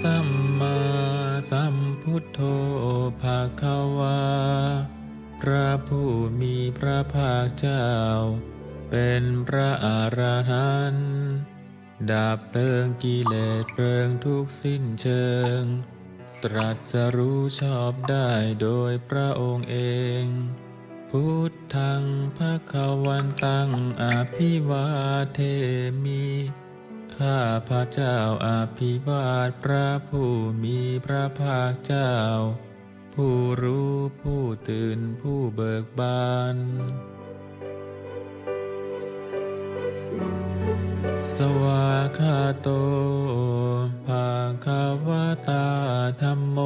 สัมมาสัมพุทโธภาควา พระผู้มีพระภาคเจ้า เป็นพระอรหันต์ดับเพลิงกิเลสเพลิงทุกสิ้นเชิง ตรัสรู้ชอบได้โดยพระองค์เอง พุทธังภะควันตังอภิวาเทมิ ข้าพระเจ้าอาภิวาทพระผู้มีพระภาคเจ้า ผู้รู้ผู้ตื่นผู้เบิกบาน สวาคาโตภาคาวตาธรรมโม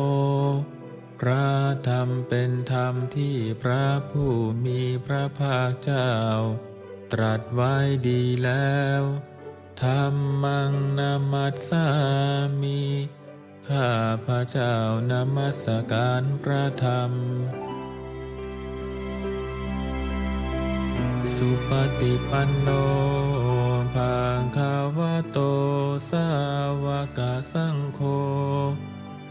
พระธรรมเป็นธรรมที่พระผู้มีพระภาคเจ้า ตรัสไว้ดีแล้ว ธรรมังนามัสสามิข้าพระเจ้านมัสการพระธรรม สุปฏิปันโนภาคาวะโต สาวกสังโฆ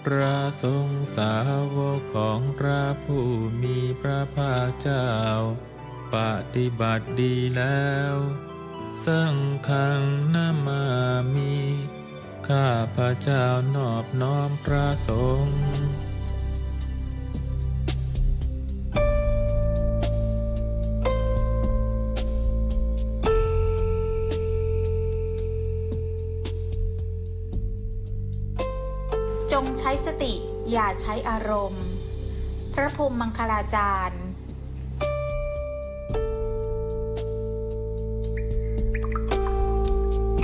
พระสงฆ์สาวกของพระผู้มีพระภาคเจ้า ปฏิบัติดีแล้ว สังฆังนามามิข้าพระเจ้านอบน้อมพระสงฆ์จงใช้สติอย่าใช้อารมณ์ พระพรหมมังคลาจารย์